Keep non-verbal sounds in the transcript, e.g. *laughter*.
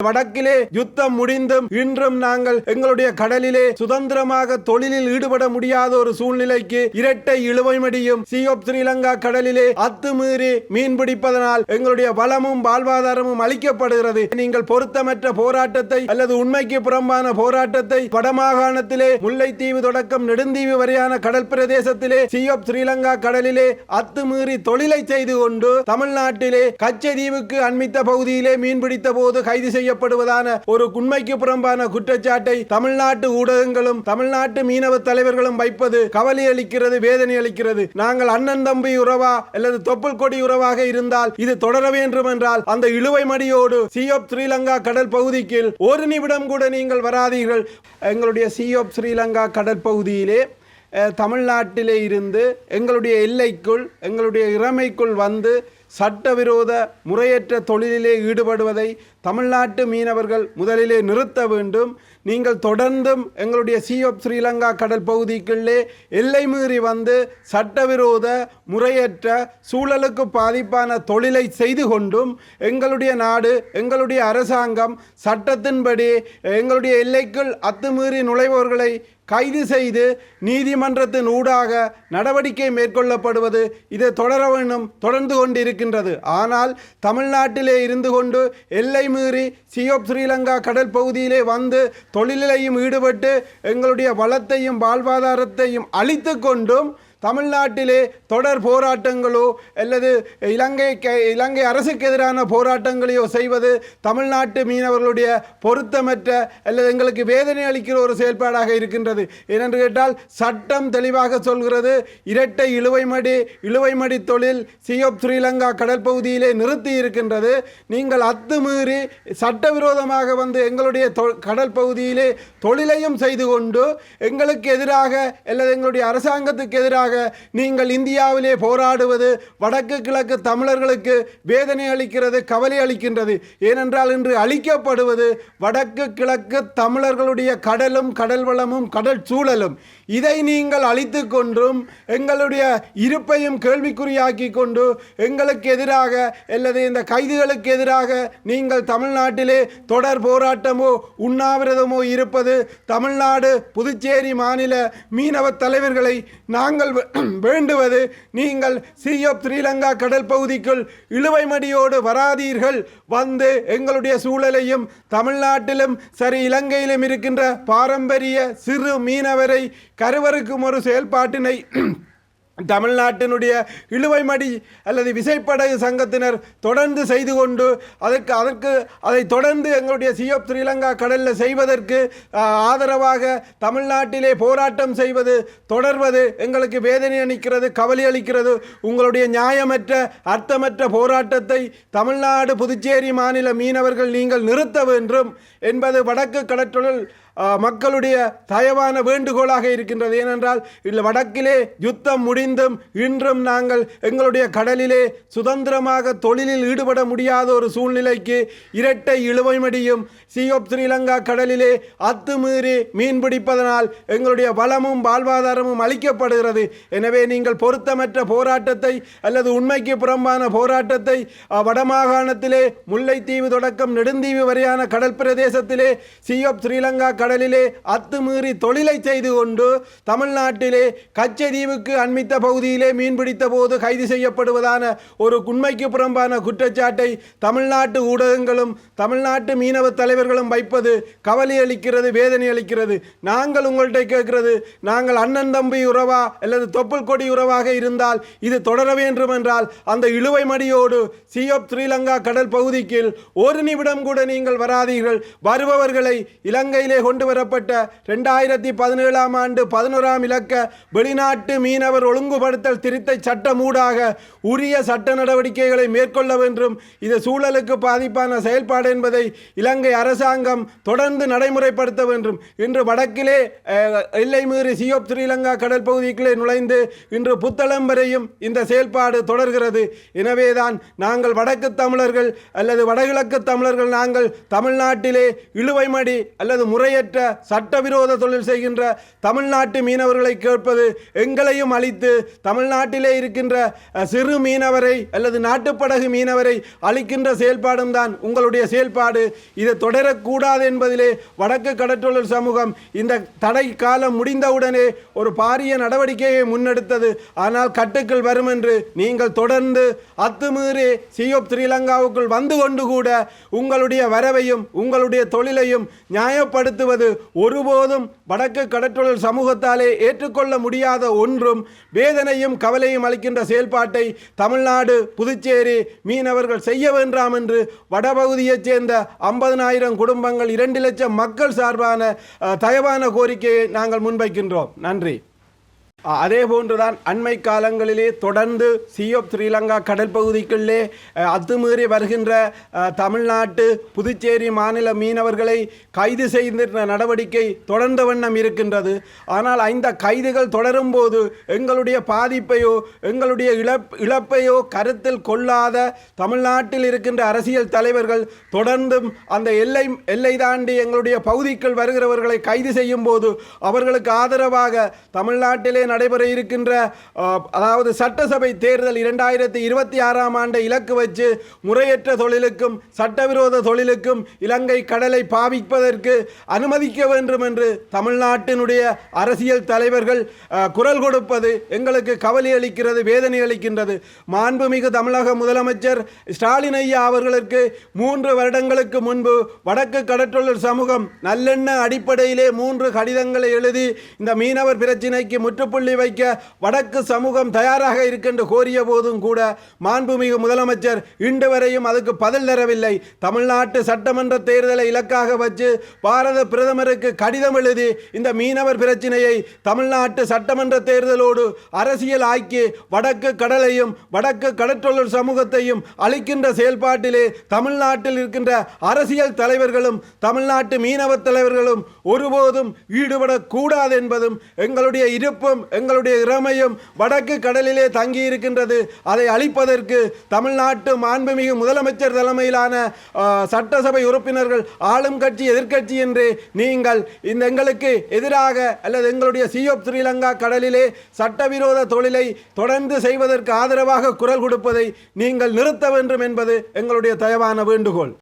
வடக்கிலே யுத்தம் முடிந்தும் இன்றும் நாங்கள் எங்களுடைய கடலிலே சுதந்திரமாக தொழிலில் ஈடுபட முடியாத ஒரு சூழ்நிலைக்கு இரட்டை இழுவைமடியும் சியோப் ஸ்ரீலங்கா கடலிலே அத்துமீறி மீன் பிடிப்பதனால் எங்களுடைய வளமும் வாழ்வாதாரமும் அளிக்கப்படுகிறது நீங்கள் பொருத்தமற்ற போராட்டத்தை அல்லது உண்மைக்கு புறம்பான போராட்டத்தை வடமாகாணத்திலே முல்லைத்தீவு தொடக்கம் நெடுந்தீவு வரையான கடல் பிரதேசத்திலே சியோப் ஸ்ரீலங்கா கடலிலே அத்துமீறி தொழிலை செய்து கொண்டு தமிழ்நாட்டிலே கச்சதீவுக்கு அண்மித்த பகுதியிலே மீன் பிடித்த போது கைது செய்யப்படுவதான ஒரு உண்மைக்கு புறம்பான குற்றச்சாட்டை தமிழ்நாட்டு ஊடகங்களும் தமிழ்நாட்டு மீனவ தலைவர்களும் வைப்பது கவலை அளிக்கிறது வேதனை அளிக்கிறது. நாங்கள் அண்ணன் தம்பி உறவா அல்லது தொப்புள் கொடி உறவாக இருந்தால் இது தொடர வேண்டும் என்றால் அந்த இழுவை மடியோடு சி ஆப் ஸ்ரீலங்கா கடல் பகுதிக்கு ஒரு நிமிடம் கூட நீங்கள் வராதீர்கள். எங்களுடைய சியோப் ஸ்ரீலங்கா கடற்பகுதியிலே தமிழ்நாட்டிலே இருந்து எங்களுடைய எல்லைக்குள் எங்களுடைய இறமைக்குள் வந்து சட்டவிரோத முறையற்ற தொழிலிலே ஈடுபடுவதை தமிழ்நாட்டு மீனவர்கள் முதலிலே நிறுத்த வேண்டும். நீங்கள் தொடர்ந்தும் எங்களுடைய சி சியோப் ஸ்ரீலங்கா கடல் பகுதிக்குள்ளே எல்லை மீறி வந்து சட்டவிரோத முறையற்ற சூழலுக்கு பாதிப்பான தொழிலை செய்து கொண்டும் எங்களுடைய நாடு எங்களுடைய அரசாங்கம் சட்டத்தின்படி எங்களுடைய எல்லைக்குள் அத்துமீறி நுழைபவர்களை கைது செய்து நீதிமன்றத்தின் ஊடாக நடவடிக்கை மேற்கொள்ளப்படுவது இது தொடர வேண்டும் தொடர்ந்து கொண்டிருக்கின்றது. ஆனால் தமிழ்நாட்டிலே இருந்து கொண்டு எல்லை மீறி சியோப் ஸ்ரீலங்கா கடல் பகுதியிலே வந்து தொழிலையும் ஈடுபட்டு எங்களுடைய வளத்தையும் வாழ்வாதாரத்தையும் அழித்து கொண்டும் தமிழ்நாட்டிலே தொடர் போராட்டங்களோ அல்லது இலங்கை இலங்கை அரசுக்கு எதிரான போராட்டங்களையோ செய்வது தமிழ்நாட்டு மீனவர்களுடைய பொருத்தமற்ற அல்லது எங்களுக்கு வேதனை அளிக்கிற ஒரு செயல்பாடாக இருக்கின்றது. ஏனென்று கேட்டால் சட்டம் தெளிவாக சொல்கிறது இரட்டை இழுவைமடி இழுவைமடி தொழில் சியோப் ஸ்ரீலங்கா கடற்பகுதியிலே நிறுத்தி இருக்கின்றது. நீங்கள் அத்துமீறி சட்டவிரோதமாக வந்து எங்களுடைய தொ- கடல் பகுதியிலே தொழிலையும் செய்து கொண்டு எங்களுக்கு எதிராக அல்லது எங்களுடைய அரசாங்கத்துக்கு எதிராக நீங்கள் இந்தியாவிலே போராடுவது வடக்கு கிழக்கு தமிழர்களுக்கு வேதனை அளிக்கிறது கவலை அளிக்கின்றது. ஏனென்றால் இன்று அளிக்கப்படுவது வடக்கு கிழக்கு தமிழர்களுடைய கடலும் கடல் வளமும் கடல் சூழலும். இதை நீங்கள் அழித்து கொண்டும் எங்களுடைய இருப்பையும் கேள்விக்குறியாக்கி கொண்டு எங்களுக்கு எதிராக அல்லது இந்த கைதுகளுக்கு எதிராக நீங்கள் தமிழ்நாட்டிலே தொடர் போராட்டமோ உண்ணாவிரதமோ இருப்பது தமிழ்நாடு புதுச்சேரி மாநில மீனவ தலைவர்களை நாங்கள் *clears throat* வேண்டுவது நீங்கள் சி ஆஃப் ஸ்ரீலங்கா கடல் பகுதிக்குள் இழுவைமடியோடு வராதீர்கள். வந்து எங்களுடைய சூழலையும் தமிழ்நாட்டிலும் சரி இலங்கையிலும் இருக்கின்ற பாரம்பரிய சிறு மீனவரை கருவறுக்கும் ஒரு செயல்பாட்டினை தமிழ்நாட்டினுடைய இழுவைமடி அல்லது விசைப்படகு சங்கத்தினர் தொடர்ந்து செய்து கொண்டு அதற்கு அதற்கு அதை தொடர்ந்து எங்களுடைய சியோப் ஸ்ரீலங்கா கடலில் செய்வதற்கு ஆதரவாக தமிழ்நாட்டிலே போராட்டம் செய்வது தொடர்வது எங்களுக்கு வேதனை அளிக்கிறது கவலை அளிக்கிறது உங்களுடைய நியாயமற்ற அர்த்தமற்ற போராட்டத்தை தமிழ்நாடு புதுச்சேரி மாநில மீனவர்கள் நீங்கள் நிறுத்த வேண்டும் என்பது வடக்கு கடற்றொழில் மக்களுடைய தயவான வேண்டுகோளாக இருக்கின்றது. ஏனென்றால் இல்லை வடக்கிலே யுத்தம் முடிந்தும் இன்றும் நாங்கள் எங்களுடைய கடலிலே சுதந்திரமாக தொழிலில் ஈடுபட முடியாத ஒரு சூழ்நிலைக்கு இரட்டை இழுவைமடியும் சியோப் ஸ்ரீலங்கா கடலிலே அத்துமீறி மீன் பிடிப்பதனால் எங்களுடைய வளமும் வாழ்வாதாரமும் அளிக்கப்படுகிறது எனவே நீங்கள் பொருத்தமற்ற போராட்டத்தை அல்லது உண்மைக்கு புறம்பான போராட்டத்தை வடமாகாணத்திலே முல்லைத்தீவு தொடக்கம் நெடுந்தீவு வரையான கடல் பிரதேசத்திலே சியோப் ஸ்ரீலங்கா கடலிலே அத்துமீறி தொழிலை செய்து கொண்டு தமிழ்நாட்டிலே கச்சதீவுக்கு அண்மித்த பகுதியிலே மீன்பிடித்த போது கைது செய்யப்படுவதான ஒரு உண்மைக்கு புறம்பான குற்றச்சாட்டை தமிழ்நாட்டு ஊடகங்களும் தமிழ்நாட்டு மீனவ தலைவர்களும் வைப்பது கவலை அளிக்கிறது வேதனை அளிக்கிறது. நாங்கள் உங்கள்கிட்ட கேட்கிறது நாங்கள் அண்ணன் தம்பி உறவா அல்லது தொப்புள் கொடி உறவாக இருந்தால் இது தொடர வேண்டும் என்றால் அந்த இழுவை மடியோடு சி சியோப் ஸ்ரீலங்கா கடல் பகுதிக்கு ஒரு நிமிடம் கூட நீங்கள் வராதீர்கள். வருபவர்களை இலங்கையிலே கொண்டு வரப்பட்ட ரெண்டாயிரத்தி பதினேழாம் ஆண்டு பதினோராம் இலக்க வெளிநாட்டு மீனவர் ஒழுங்குபடுத்தல் திருத்த சட்டமூடாக உரிய சட்ட நடவடிக்கைகளை மேற்கொள்ள வேண்டும். இது சூழலுக்கு பாதிப்பான செயல்பாடு என்பதை இலங்கை அரசாங்கம் தொடர்ந்து நடைமுறைப்படுத்த வேண்டும். இன்று வடக்கிலே எல்லை மீறி சியோப் ஸ்ரீலங்கா கடல் பகுதிக்குள்ளே நுழைந்து இன்று புத்தளம் வரையும் இந்த செயல்பாடு தொடர்கிறது. எனவேதான் நாங்கள் வடக்கு தமிழர்கள் அல்லது வடகிழக்கு தமிழர்கள் நாங்கள் தமிழ்நாட்டிலே இழுவைமடி அல்லது முறையற்ற முறையற்ற சட்டவிரோத தொழில் செய்கின்ற தமிழ்நாட்டு மீனவர்களை கேட்பது எங்களையும் அழித்து தமிழ்நாட்டிலே இருக்கின்ற சிறு மீனவரை அல்லது நாட்டுப்படகு மீனவரை அழிக்கின்ற செயல்பாடும் தான் உங்களுடைய செயல்பாடு. இது தொடரக்கூடாது என்பதிலே வடக்கு கடற்றொழில் சமூகம் இந்த தடை காலம் முடிந்தவுடனே ஒரு பாரிய நடவடிக்கையை முன்னெடுத்தது. ஆனால் கட்டுக்குள் வரும் என்று நீங்கள் தொடர்ந்து அத்துமீறி சியோப் ஸ்ரீலங்காவுக்குள் வந்து கொண்டு கூட உங்களுடைய வரவையும் உங்களுடைய தொழிலையும் நியாயப்படுத்துவது ஒருபோதும் வடக்கு கடற்றொழில் சமூகத்தாலே ஏற்றுக்கொள்ள முடியாத ஒன்றும் வேதனையும் கவலையும் அளிக்கின்ற செயல்பாட்டை தமிழ்நாடு புதுச்சேரி மீனவர்கள் செய்ய வேண்டாம் என்று வடபகுதியைச் சேர்ந்த ஐம்பதனாயிரம் குடும்பங்கள் இரண்டு லட்சம் மக்கள் சார்பான தயவான கோரிக்கையை நாங்கள் முன்வைக்கின்றோம். நன்றி. அதே போன்றுதான் அண்மை காலங்களிலே தொடர்ந்து சியோப் ஸ்ரீலங்கா கடற்பகுதிக்குள்ளே அத்துமீறி வருகின்ற தமிழ்நாட்டு புதுச்சேரி மாநில மீனவர்களை கைது செய்கின்ற நடவடிக்கை தொடர்ந்த வண்ணம் இருக்கின்றது. ஆனால் இந்த கைதுகள் தொடரும் போது எங்களுடைய பாதிப்பையோ எங்களுடைய இழப் இழப்பையோ கருத்தில் கொள்ளாத தமிழ்நாட்டில் இருக்கின்ற அரசியல் தலைவர்கள் தொடர்ந்தும் அந்த எல்லை எல்லை தாண்டி எங்களுடைய பகுதிக்குள் வருகிறவர்களை கைது செய்யும் போது அவர்களுக்கு ஆதரவாக தமிழ்நாட்டிலே நடைபெற இருக்கின்ற அதாவது சட்டசபை தேர்தல் இரண்டாயிரத்தி இருபத்தி ஆறாம் ஆண்டு இலக்கு வச்சு முறையற்ற தொழிலுக்கும் சட்டவிரோத தொழிலுக்கும் இலங்கை கடலை பாவிப்பதற்கு அனுமதிக்க வேண்டும் என்று தமிழ்நாட்டினுடைய அரசியல் தலைவர்கள் குரல் கொடுப்பது எங்களுக்கு கவலை அளிக்கிறது வேதனை அளிக்கின்றது. மாண்புமிகு தமிழக முதலமைச்சர் ஸ்டாலின் ஐயா அவர்களுக்கு மூன்று வருடங்களுக்கு முன்பு வடக்கு கடற்றொழில் சமூகம் நல்லெண்ண அடிப்படையிலே மூன்று கடிதங்களை எழுதி இந்த மீனவர் பிரச்சினைக்கு முற்றுப்புள்ளி வைக்க வடக்கு சமூகம் தயாராக இருக்கின்ற கோரிய போதும் கூட மாண்புமிகு முதலமைச்சர் இன்று வரையும் அதுக்கு பதில் தரவில்லை. தமிழ்நாட்டு சட்டமன்ற தேர்தலை இலக்காக வச்சு பாரத பிரதமருக்கு கடிதம் எழுதி இந்த மீனவர் பிரச்சினையை தமிழ்நாட்டு சட்டமன்ற தேர்தலோடு அரசியல் ஆக்கி வடக்கு கடலையும் வடக்கு கடற்றொழில் சமூகத்தையும் அளிக்கின்ற செயல்பாட்டிலே தமிழ்நாட்டில் இருக்கின்ற அரசியல் தலைவர்களும் தமிழ்நாட்டு மீனவ தலைவர்களும் ஒருபோதும் ஈடுபடக்கூடாது என்பதும் எங்களுடைய இருப்பும் எங்களுடைய இறமையும் வடக்கு கடலிலே தங்கி இருக்கின்றது. அதை அழிப்பதற்கு தமிழ்நாட்டு மாண்புமிகு முதலமைச்சர் தலைமையிலான சட்டசபை உறுப்பினர்கள் ஆளும் கட்சி எதிர்க்கட்சி என்று நீங்கள் இந்த எங்களுக்கு எதிராக அல்லது எங்களுடைய சியோப் ஸ்ரீலங்கா கடலிலே சட்டவிரோத தொழிலை தொடர்ந்து செய்வதற்கு ஆதரவாக குரல் கொடுப்பதை நீங்கள் நிறுத்த வேண்டும் என்பது எங்களுடைய தயவான வேண்டுகோள்.